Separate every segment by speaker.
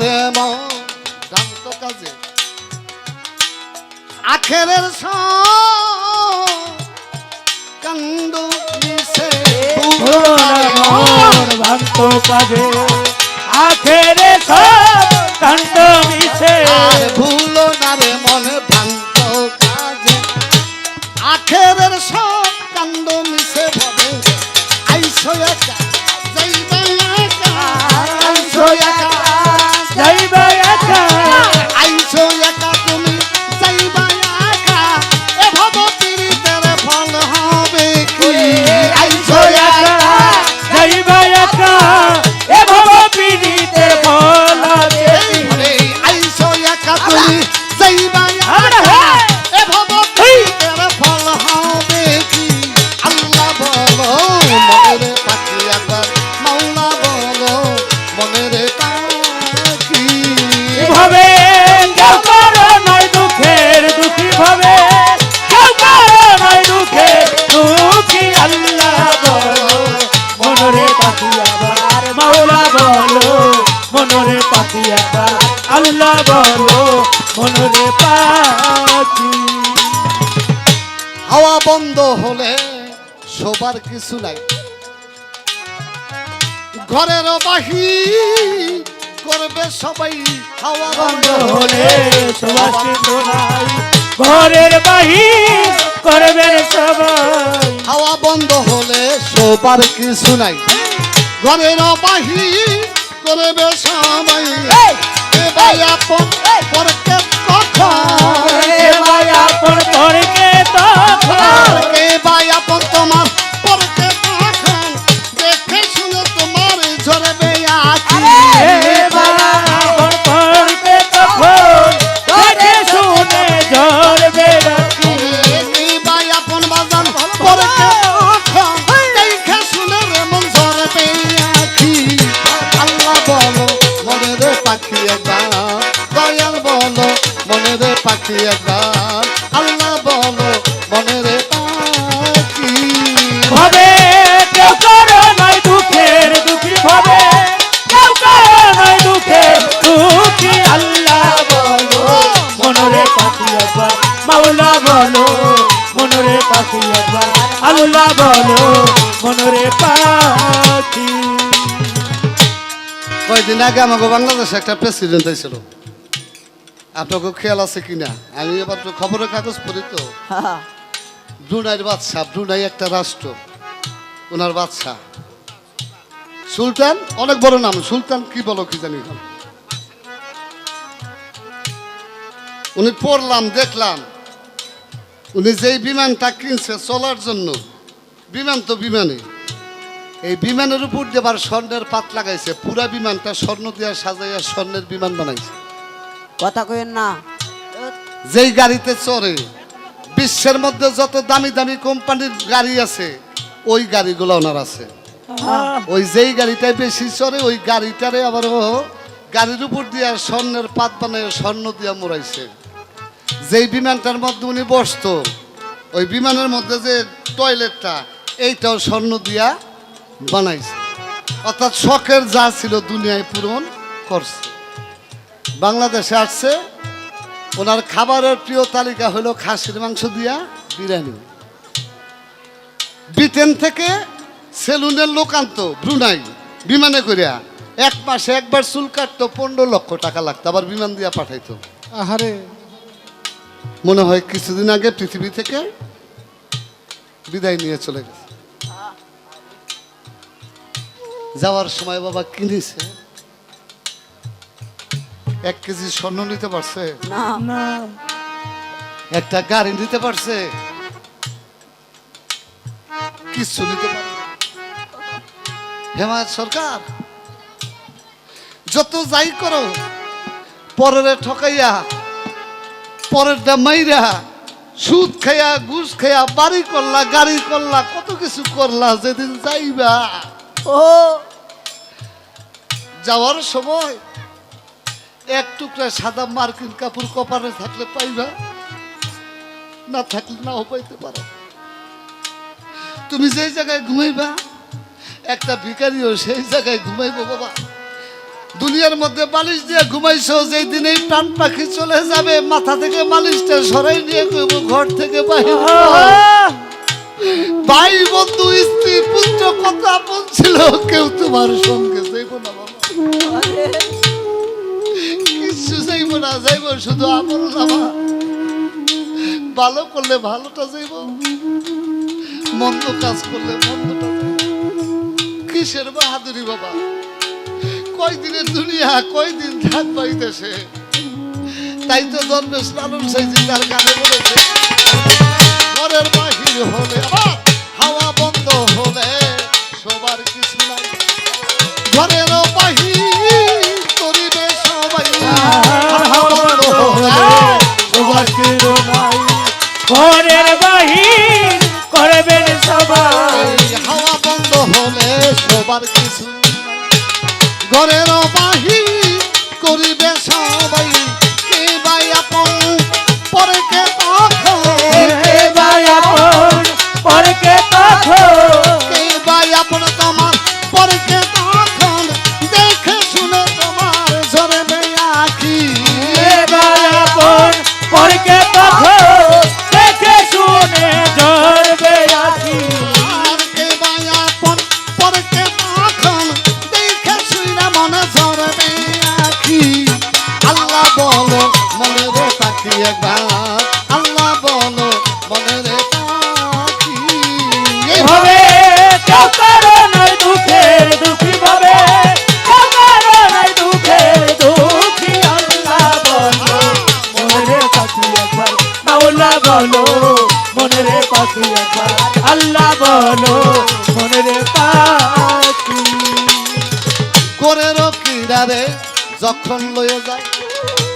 Speaker 1: রে জানত কাজে। আখেরের কান্দ মিশে ভুলো না রে মন
Speaker 2: ভক্ত কাজে আখেরে সব কাণ্ড
Speaker 1: ভুলো না আল্লাহ বলো মনরে মাওলা বলো মনরে পাখি
Speaker 2: আবার আল্লাহ বলো মনরে পাখি।
Speaker 1: হাওয়া বন্ধ হলে শোবার কিছু নাই। ঘরের বাহির করবে সবাই হাওয়া বন্ধ
Speaker 2: হলে নাই। ঘরের বাহির করবেন সবাই।
Speaker 1: হাওয়া বন্ধ হলে সোপার কিছু নাই। ঘরের বাহির করবে সবাই এ ভাই আপন পরকে বলো
Speaker 2: মনরে পাখি।
Speaker 1: কয়েকদিন আগে আমাকে বাংলাদেশে একটা প্রেসিডেন্ট হয়েছিল আপনাকে খেয়াল আছে কিনা? আমি এবার তো খবরের কাগজ পড়ি তো। ব্রুনাইয়ের বাদশাহ ব্রুনাই একটা রাষ্ট্র। ওনার বাদশাহ। সুলতান? অনেক বড় নাম। সুলতান কি বলো কি জানি উনি পড়লাম দেখলাম। উনি যেই বিমানটা কিনছে চলার জন্য বিমান তো বিমানে। এই বিমানের উপর দিয়ে আবার স্বর্ণের পাত লাগাইছে। পুরা বিমানটা স্বর্ণ দিয়া সাজাইয়া স্বর্ণের বিমান বানাইছে।
Speaker 3: কথা কইেন না।
Speaker 1: যেই গাড়িতে চড়ে বিশ্বের মধ্যে যত দামি দামি কোম্পানির গাড়ি আছে ওই গাড়িগুলো ওনার আছে। ওই যেই গাড়িটায় বেশি চড়ে ওই গাড়িটারে আবার ও গাড়ির উপর দিয়া স্বর্ণের পাত বানায় স্বর্ণ দিয়া মোড়াইছে। যেই বিমানটার মধ্যে উনি বসতো ওই বিমানের মধ্যে যে টয়লেটটা এইটাও স্বর্ণ দিয়া বানাইছে। অর্থাৎ শখের যা ছিল দুনিয়ায় পূরণ করছে। বাংলাদেশে আসছে ওনার খাবারের প্রিয় তালিকা হলো খাসির মাংস দিয়া বিরিয়ানি। ব্রিটেন থেকে সেলুনের লোকান্ত ব্রুনাই বিমানে করিয়া এক মাসে একবার চুল কাটতো পনেরো লক্ষ টাকা লাগতো আবার বিমান দিয়া পাঠাইতো। আহারে। মনে হয় কিছুদিন আগে পৃথিবী থেকে বিদায় নিয়ে চলে গেছে। যাওয়ার সময় বাবা কিনেছে। এক কেজি স্বর্ণ নিতে পারছে?
Speaker 3: না।
Speaker 2: না।
Speaker 1: একটা গাড়ি নিতে পারছে? কিছু নিতে পারে হেমায়ত সরকার যত যাই করো পরের ঠকাইয়া পরের মাইরা সুদ খাইয়া ঘুষ খাইয়া বাড়ি করলা গাড়ি করলা কত কিছু করলা যেদিন যাইবা।
Speaker 3: ও।
Speaker 1: যাওয়ার সময় এক টুকরা সাদা মার্কিন কাপড় কপালে থাকলে পাইবা না। থাকলে নাও পাইতে পারো। তুমি যেই জায়গায় ঘুমাইবা একটা ভিকারিও সেই জায়গায় ঘুমাইবো বাবা। দুনিয়ার মধ্যে বালিশ দিয়ে ঘুমাইছো যেই দিনেই প্রাণ পাখি চলে যাবে মাথা থেকে মালিশটা সরাই নিয়ে কইব ঘর থেকে বাইরে ভাই বন্ধু কত আপন ছিল কেউ তোমার সঙ্গে যাইব না বাবা। কিছু যাইব না যাইব শুধু আমল নামা ভালো করলে ভালোটা যাইব মন্দ কাজ করলে মন্দটা কিসের বাহাদুরি বাবা? কয়দিনের দুনিয়া কয়দিন থাকবা এই দেশে? তাই তো দরবেশ লালন সাইজি তার গানে বলেছে ঘরের বাহির হলে আবার হাওয়া বন্ধ হলে ঘরের বাহির করিবে সবাই।
Speaker 2: ঘরের বাহির করবেন সবাই।
Speaker 1: হাওয়া বন্ধ হলে সবার কিছু ঘরের বাহির করিবে সবাই। কে ভাই আপন? পরে কে
Speaker 2: পরকে পাখি একবার আল্লাহ বলো পাখি।
Speaker 1: করের কিনারে যখন লয়ে যায়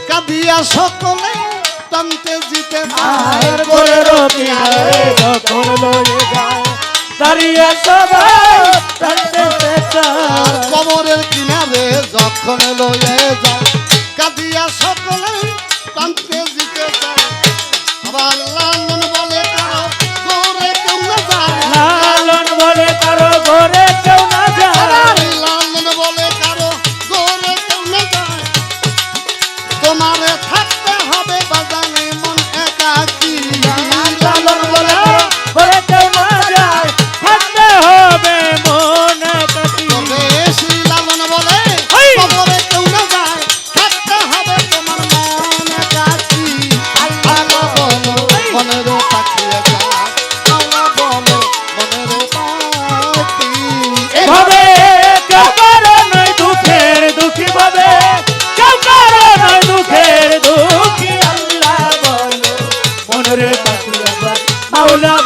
Speaker 1: কাঁদিয়া সকলে টানতে জিতে
Speaker 2: যখন লয়ে যায় দাঁড়িয়ে সবাই টানতে
Speaker 1: কবরের কিনারে যখন লয়ে যায় কাঁদিয়া সকলে টানতে কারও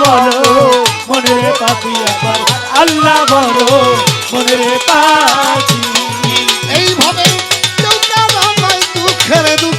Speaker 1: মাওলা মনে রে পাখি
Speaker 2: একবার আল্লাহ বলো মনের পাখি।
Speaker 1: এইভাবে দুঃখের দুঃখী